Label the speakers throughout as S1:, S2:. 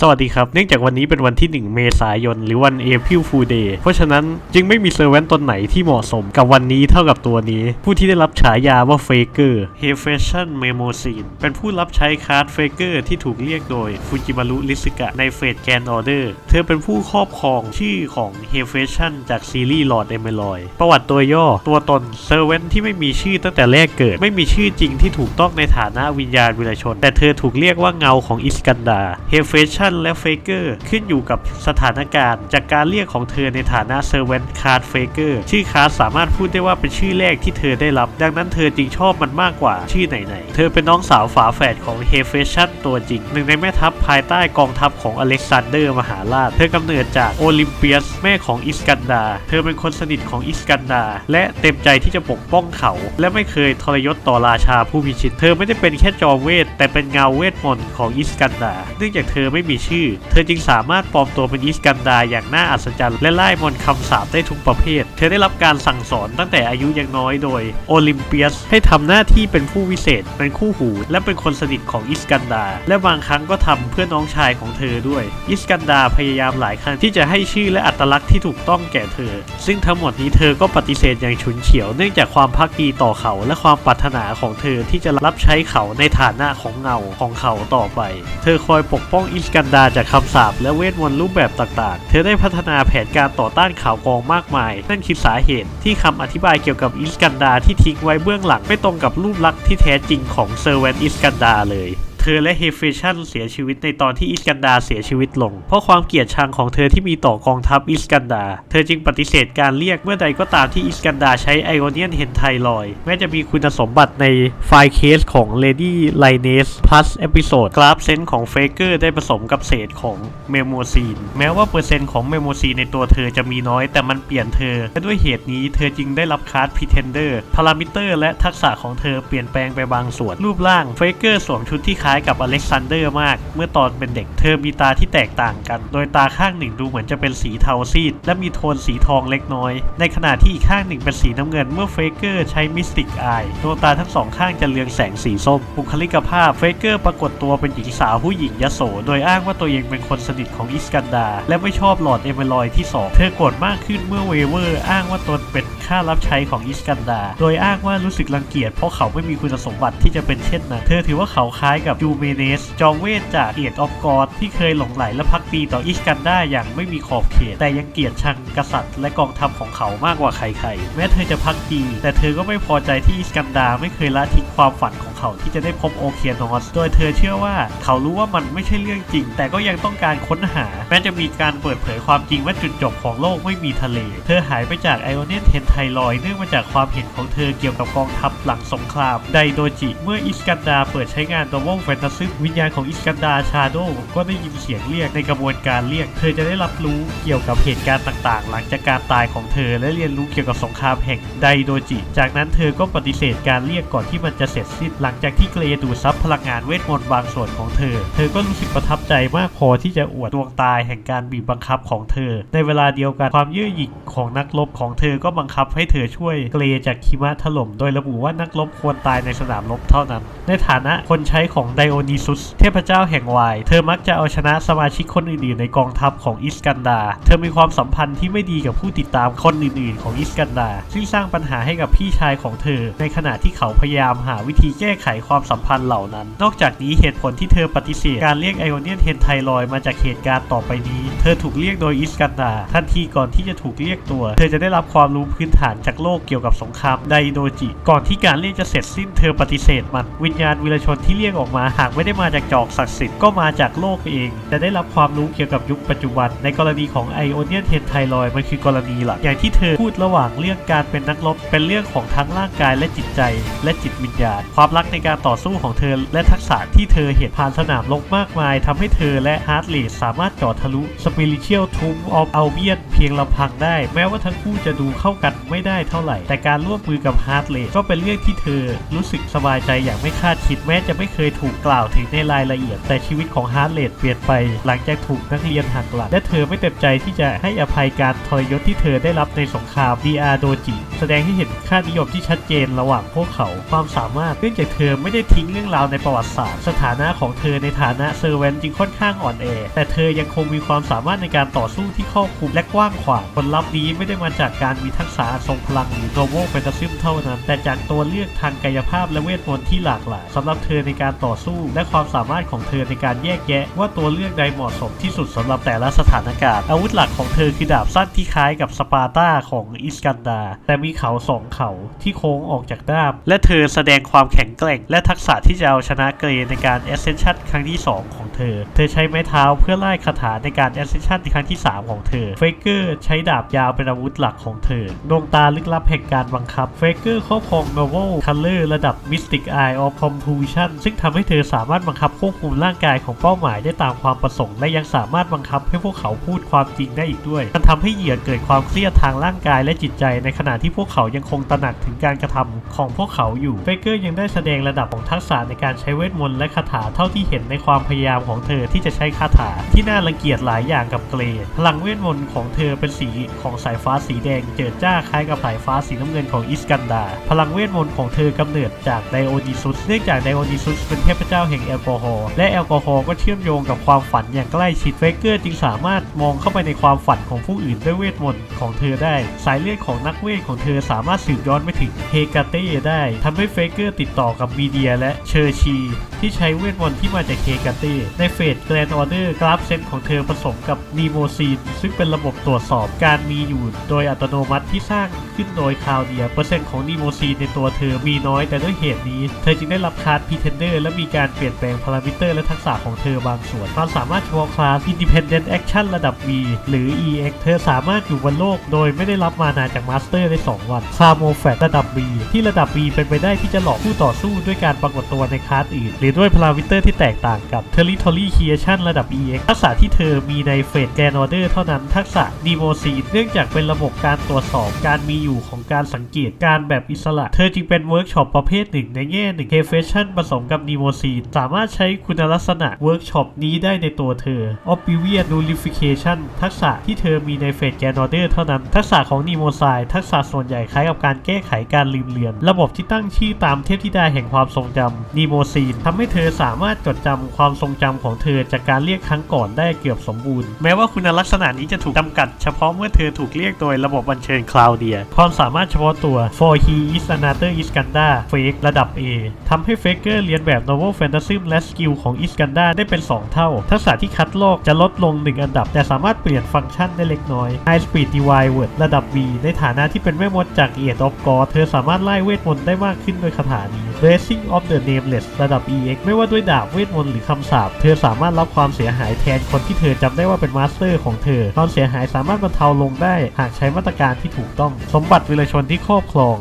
S1: สวัสดีครับ เนื่องจากวันนี้เป็นวันที่ 1 เมษายน หรือวัน April Fool Day เพราะฉะนั้นจึงไม่มีเซอร์เวนตนไหนที่เหมาะสมกับวันนี้เท่ากับตัวนี้ ผู้ที่ได้รับฉายาว่าเฟเกอร์ h e f a s h i o n m e m o s i n เป็นผู้รับใช้คาร์ดเฟเกอร์ที่ถูกเรียกโดยฟูจิมารุริสึกะในเฟสแกนออเดอร์เธอเป็นผู้ครอบครองชื่อของ h e f a s h i o n จากซีรีส์ Lord e m e l o y ประวัติตัวย่อ ตัวตนเซอร์เวนที่ไม่มีชื่อตั้งแต่แรกเกิด ไม่มีชื่อจริงที่ถูกต้องในฐานะวิญญาณวิรชน แต่เธอถูกเรียกว่าเงาของอิสกันดา h e f a s h i o n และเฟเกอร์ขึ้นอยู่กับสถานการณ์ จากการเรียกของเธอในฐานะเซอร์เวนคาร์ดเฟเกอร์ชื่อคาร์ดสามารถพูดได้ว่าเป็นชื่อแรกที่เธอได้รับ ดังนั้นเธอจึงชอบมันมากกว่าชื่อไหนๆ เธอเป็นน้องสาวฝาแฝดของเฮเฟชันตัวจริง หนึ่งในแม่ทัพภายใต้กองทัพของอเล็กซานเดอร์มหาราช เธอกำเนิดจากโอลิมเปียสแม่ของอิสกันดา เธอเป็นคนสนิทของอิสกันดา และเต็มใจที่จะปกป้องเขา และไม่เคยทรยศต่อราชาผู้พิชิต เธอไม่ได้เป็นแค่จอมเวทแต่เป็นเงาเวทมนต์ของอิสกันดา เนื่องจากเธอไม่มีชื่อ เธอจึงสามารถปลอมตัวเป็นอิสกันดาอย่างน่าอัศจรรย์และไล่มนต์คำสาปได้ทุกประเภท เธอได้รับการสั่งสอนตั้งแต่อายุยังน้อยโดยโอลิมเปียสให้ทำหน้าที่เป็นผู้วิเศษ เป็นคู่หู และเป็นคนสนิทของอิสกันดา และบางครั้งก็ทำเพื่อน้องชายของเธอด้วย อิสกันดาพยายามหลายครั้งที่จะให้ชื่อและอัตลักษณ์ที่ถูกต้องแก่เธอ ซึ่งทั้งหมดนี้เธอก็ปฏิเสธอย่างฉุนเฉียวเนื่องจากความพักดีต่อเขา และความปรารถนาของเธอที่จะรับใช้เขาในฐานะของเงาของเขาต่อไป เธอคอยปกป้องอิสกันดาจากคำสาปและเวทมนต์รูปแบบต่างๆ เธอได้พัฒนาแผนการต่อต้านข่าวกองมากมาย นั่นคือสาเหตุที่คำอธิบายเกี่ยวกับอิสกันดาที่ทิ้งไว้เบื้องหลังไม่ตรงกับรูปลักษณ์ที่แท้จริงของเซอร์เวนอิสกันดาเลย เธอและเฮเฟชันเสียชีวิตในตอนที่อิสกันดาเสียชีวิตลง เพราะความเกลียดชังของเธอที่มีต่อกองทัพอิสกันดา เธอจึงปฏิเสธการเรียกเมื่อใดก็ตามที่อิสกันดาใช้ไอโอเนียนเฮนไทลอยแม้จะมีคุณสมบัติในไฟล์เคสของ Lady l i n e s plus เอพิโซดกราฟเซนของเฟเกอร์ได้ผสมกับเศษของเมโมซีนแม้ว่าเปอร์เซ็นต์ของเมโมซีนในตัวเธอจะมีน้อยแต่มันเปลี่ยนเธอ และด้วยเหตุนี้เธอจึงได้รับคาร์ดพิเทนเดอร์พารามิเตอร์และทักษะของเธอเปลี่ยนแปลงไปบางส่วนรูปร่างเฟเกอร์สวมชุดที่คล้ายกับอเล็กซานเดอร์มาก เมื่อตอนเป็นเด็กเธอมีตาที่แตกต่างกัน โดยตาข้างหนึ่งดูเหมือนจะเป็นสีเทาซีด และมีโทนสีทองเล็กน้อย ในขณะที่อีกข้างหนึ่งเป็นสีน้ำเงินเมื่อเฟเกอร์ใช้มิสติกอายดวงตาทั้งสองข้างจะเรืองแสงสีส้ม บุคลิกภาพเฟเกอร์ปรากฏตัวเป็นหญิงสาวผู้หญิงยโส โดยอ้างว่าตัวเองเป็นคนสนิทของอิสกันดา และไม่ชอบหลอดเอเมรอยที่สองเธอโกรธมากขึ้นเมื่อเวเวอร์ อ้างว่าตนเป็นข้ารับใช้ของอิสกันดา โดยอ้างว่ารู้สึกรังเกียจเพราะเขาไม่มีคุณสมบัติที่จะเป็นเช่นนั้น เธอถือว่าเขาคล้ายกับยูเมเนสจอมเวทจากเอียดออฟกอดที่เคยหลงไหลและพักดีต่ออิสกันดาอย่างไม่มีขอบเขต แต่ยังเกลียดชังกษัตริย์ และกองทัพของเขามากกว่าใครๆ แม้เธอจะพักดี แต่เธอก็ไม่พอใจที่อิสกันดาไม่เคยละทิ้งความฝันของ เขาที่จะได้พบโอเคียนอสโดยเธอเชื่อว่าเขารู้ว่ามันไม่ใช่เรื่องจริง แต่ก็ยังต้องการค้นหา แม้จะมีการเปิดเผยความจริงว่าจุดจบของโลกไม่มีทะเล เธอหายไปจากไอโอเนียนเทนไทลอยเนื่องมาจากความเห็นของเธอเกี่ยวกับกองทัพหลังสงครามไดโดจิ เมื่ออิสกันดาเปิดใช้งานตัววงแฟนตาซึวิญญาณของอิสกันดาชาโดก็ได้ยินเสียงเรียกในกระบวนการเรียก เธอจะได้รับรู้เกี่ยวกับเหตุการณ์ต่างๆ หลังจากการตายของเธอและเรียนรู้เกี่ยวกับสงครามแห่งไดโดจิ จากนั้นเธอก็ปฏิเสธการเรียกก่อนที่มันจะเสร็จสิ้นหลังจากที่เกรดูดซับพลังงานเวทมนต์บางส่วนของเธอ เธอก็รู้สึกประทับใจมากพอที่จะอวดดวงตายแห่งการบีบบังคับของเธอ ในเวลาเดียวกันความเยื่อหยิ่งของนักรบของเธอก็บังคับให้เธอช่วยเกรจากคิมะถล่ม โดยระบุว่านักรบควรตายในสนามรบเท่านั้น ในฐานะคนใช้ของไดโอนิซุสเทพเจ้าแห่งวายเธอมักจะเอาชนะสมาชิกคนอื่นๆในกองทัพของอิสกันดา เธอมีความสัมพันธ์ที่ไม่ดีกับผู้ติดตามคนอื่นๆ ของอิสกันดา ซึ่งสร้างปัญหาให้กับพี่ชายของเธอ ในขณะที่เขาพยายามหาวิธีแก้ไขความสัมพันธ์เหล่านั้น นอกจากนี้เหตุผลที่เธอปฏิเสธการเรียกไอโอเนียนเทนไทลอยมาจากเหตุการณ์ต่อไปนี้ เธอถูกเรียกโดยอิสกันดาทันทีก่อนที่จะถูกเรียกตัว เธอจะได้รับความรู้พื้นฐานจากโลกเกี่ยวกับสงครามไดโดจิ ก่อนที่การเรียกจะเสร็จสิ้นเธอปฏิเสธมันวิญญาณวิรชนที่เรียกออกมาหากไม่ได้มาจากจอกศักดิ์สิทธิ์ก็มาจากโลกเอง จะได้รับความรู้เกี่ยวกับยุคปัจจุบัน ในกรณีของไอโอเนียนเทนไทลอยมันคือกรณีหลักอย่างที่เธอพูดระหว่างเรื่องการเป็นนักรบเป็นเรื่องของทั้งร่างกายและจิตใจ และจิตวิญญาณความรักในการต่อสู้ของเธอ และทักษะที่เธอเห็นผ่านสนามรบมากมายทำให้เธอและฮาร์ดเลสสามารถเจอดทะลุสปิริเชียลทูมออฟอัลเบียนเพียงลำพังได้ แม้ว่าทั้งคู่จะดูเข้ากันไม่ได้เท่าไหร่ แต่การร่วมมือกับฮาร์ดเลสก็เป็นเรื่องที่เธอรู้สึกสบายใจอย่างไม่คาดคิดแม้จะไม่เคยถูกกล่าวถึงในรายละเอียด แต่ชีวิตของฮาร์ดเลสเปลี่ยนไป หลังจากถูกนักเรียนหักหลังและเธอไม่เต็มใจที่จะให้อภัยการทรยศที่เธอได้รับในสงครามดีอาโดจิแสดงให้เห็นค่านิยมที่ชัดเจนระหว่างพวกเขาความสามารถเนื่องจากเธอไม่ได้ทิ้งเรื่องราวในประวัติศาสตร์ สถานะของเธอในฐานะเซอร์เวนจึงค่อนข้างอ่อนแอ แต่เธอยังคงมีความสามารถในการต่อสู้ที่ครอบคลุมและกว้างขวางผลลัพธ์นี้ไม่ได้มาจากการมีทักษะทรงพลังหรือโนโวแฟนตาซิมเท่านั้น แต่จากตัวเลือกทางกายภาพและเวทมนต์ที่หลากหลายสำหรับเธอในการต่อสู้ และความสามารถของเธอในการแยกแยะ ว่าตัวเลือกใดเหมาะสมที่สุดสำหรับแต่ละสถานการณ์อาวุธหลักของเธอคือดาบสั้นที่คล้ายกับสปาร์ตาของอิสกันดาแต่มีเขาสองเขาที่โค้งออกจากด้ามและเธอแสดงความแข็งกร่ง และทักษะที่จะเอาชนะเกรย์ในการ Ascension ครั้งที่ 2 ของเธอ เธอใช้ไม้เท้าเพื่อไล่คาถาในการ Ascension ในครั้งที่ 3 ของเธอ เฟเกอร์ใช้ดาบยาวเป็นอาวุธหลักของเธอ ดวงตาลึกลับแห่งการบังคับ เฟเกอร์ครอบครอง Novel Color ระดับ Mystic Eye of Compulsion ซึ่งทำให้เธอสามารถบังคับควบคุมร่างกายของเป้าหมายได้ตามความประสงค์ และยังสามารถบังคับให้พวกเขาพูดความจริงได้อีกด้วย มันทำให้เหยื่อเกิดความเครียดทางร่างกายและจิตใจ ในขณะที่พวกเขายังคงตระหนักถึงการกระทำของพวกเขาอยู่ เฟเกอร์ยังได้แสดงระดับของทักษะในการใช้เวทมนต์และคาถาเท่าที่เห็นในความพยายามของเธอที่จะใช้คาถา ที่น่ารังเกียจหลายอย่างกับเกรดพลังเวทมนต์ของเธอเป็นสีของสายฟ้าสีแดงเจิดจ้าคล้ายกับสายฟ้าสีน้ำเงินของอิสกันดา พลังเวทมนต์ของเธอกำเนิดจากไดโอดิซุสเนื่องจากไดโอดิซุสเป็นเทพเจ้าแห่งแอลกอฮอล์และแอลกอฮอล์ก็เชื่อมโยงกับความฝันอย่างใกล้ชิดเฟเกอร์จึงสามารถมองเข้าไปในความฝันของผู้อื่นด้วยเวทมนต์ของเธอได้ สายเลือดของนักเวทของเธอสามารถสืบย้อนไปถึงเฮกาเต้ได้ทำให้เฟเกอร์ติดต่อกับมีเดียและเชอร์ชี ที่ใช้เวทมนต์ที่มาจากเฮกาเต้ในเฟสแกรนออเดอร์กราฟเซนของเธอผสมกับนีโมซีนซึ่งเป็นระบบตรวจสอบการมีอยู่โดยอัตโนมัติที่สร้างขึ้นโดยคาวเดียเปอร์เซ็นต์ของนีโมซีนในตัวเธอมีน้อยแต่ด้วยเหตุนี้ เธอจึงได้รับคาร์ดพีเทนเดอร์และมีการเปลี่ยนแปลงพารามิเตอร์และทักษะของเธอบางส่วน ความสามารถเฉพาะคลาส Independent Action ระดับ V หรือ EX เธอสามารถอยู่บนโลกโดยไม่ได้รับมานาจากมาสเตอร์ได้ 2 วัน c a m o f a t ระดับ V ที่ระดับ V เป็นไปได้ที่จะหลอกผู้ต่อสู้ด้วยการปรากฏตัวในคลาสอื่นหรือด้วยพารามิเตอร์ที่แตกต่างกับ Territory Creation ระดับ EX ทักษะที่เธอมีในเฟสแกนออเดอร์เท่านั้นทักษะ d e m o s e e เนื่องจากเป็นระบบการตรวจสอบการมีอยู่ของการสังเกตการแบบอิสระ เธอจึงเป็นเวิร์กช็อปประเภทหนึ่งในแง่หนึ่ง c a f a t i o n ผสมกับ d e m o s e e สามารถใช้คุณลักษณะเวิร์กช็อปนี้ได้ในตัวเธอ Oblivion Nullification ทักษะที่เธอมีในเฟสแกนออเดอร์เท่านั้นทักษะของ n e m o s i ทักษะส่วนใหญ่คล้ายกับการแก้ไขการลืมเลือน ระบบที่ตั้งชื่อตามเทพธิดาแห่งความทรงจำ n e m o s e e ทำให้เธอสามารถจดจำความทรงจำของเธอจากการเรียกครั้งก่อนได้เกือบสมบูรณ์ แม้ว่าคุณลักษณะนี้จะถูกจำกัดเฉพาะเมื่อเธอถูกเรียกโดยระบบบัญเชิญคลาวเดีย ความสามารถเฉพาะตัว For He is another Iskanda Fake ระดับ A ทำให้เฟกเกอร์เรียนแบบ Novel Fantasy และสกิลของ Iskanda ได้เป็น 2 เท่า ทักษะที่คัดลอกจะลดลง 1 อันดับ แต่สามารถเปลี่ยนฟังก์ชันได้เล็กน้อย High Speed Divine Word ระดับ B ในฐานะที่เป็นแม่มดจาก Age of God เธอสามารถไล่เวทมนต์ได้มากขึ้นโดยคาถานี้ Blessing of the Nameless ระดับEX ไม่ว่าด้วยดาบเวทมนต์หรือคำสาปเธอสามารถรับความเสียหายแทนคนที่เธอจำได้ว่าเป็นมาสเตอร์ของเธอ ความเสียหายสามารถบรรเทาลงได้ หากใช้มาตรการที่ถูกต้อง สมบัติวิรชนที่ครอบครอง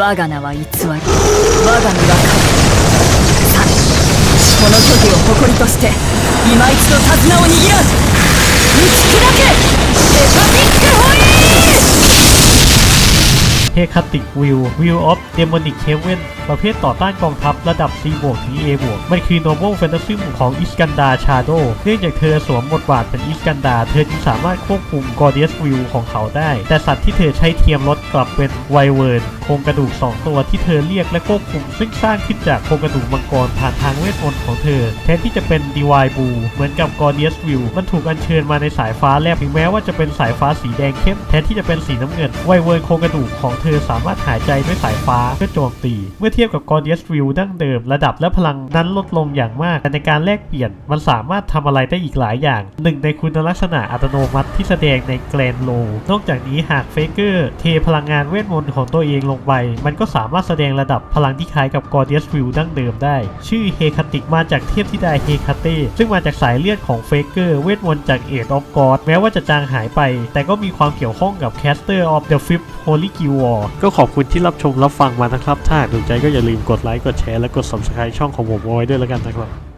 S2: 我が名は偽り我が身は神さあこの虚偽を誇りとして今一度手綱を握らん
S1: เฮคัติกวิววิวออฟเดมอนิกเฮเวนประเภทต่อต้านกองทัพระดับ C บวกถึง A บวกมันคือ normal fantasy ของอิสกันดาชาโดเนื่องจากเธอสวมบทบาทเป็นอิสกันดา เธอจึงสามารถควบคุมกอร์เดียสวิวของเขาได้ แต่สัตว์ที่เธอใช้เทียมรถกลับเป็นไวเวิร์นโครงกระดูก 2 ตัวที่เธอเรียกและควบคุม ซึ่งสร้างขึ้นจากโครงกระดูกมังกรผ่านทางเวทมนต์ของเธอ แทนที่จะเป็นดีวายบูเหมือนกับกอร์เดียสวิวมันถูกอัญเชิญมาในสายฟ้าแลบถึงแม้ว่าจะเป็นสายฟ้าสีแดงเข้มแทนที่จะเป็นสีน้ำเงินไวเวิร์นโครงกระดูกของเธอสามารถหายใจด้วยสายฟ้าเพื่อโจมตี เมื่อเทียบกับกอร์เดียสวิวดั้งเดิมระดับและพลังนั้นลดลงอย่างมากแต่ในการแลกเปลี่ยนมันสามารถทำอะไรได้อีกหลายอย่าง หนึ่งในคุณลักษณะอัตโนมัติที่แสดงในแกรนโล นอกจากนี้หากเฟเกอร์เทพลังงานเวทมนต์ของตัวเองลงไป มันก็สามารถแสดงระดับพลังที่คล้ายกับกอร์เดียสวิวดั้งเดิมได้ ชื่อเฮคาติกมาจากเทพธิดาเฮคาเต้ซึ่งมาจากสายเลือดของเฟเกอร์เวทมนต์จากเอ e ออฟกอดแม้ว่าจะจางหายไป แต่ก็มีความเกี่ยวข้องกับ Caster of the Fifth Holy Guild War ก็ก็ขอบคุณที่รับชมรับฟังมานะครับ ถ้าถูกใจก็อย่าลืมกดไลค์กดแชร์และกด subscribe ช่องของผมเอาไว้ด้วยแล้วกันนะครับ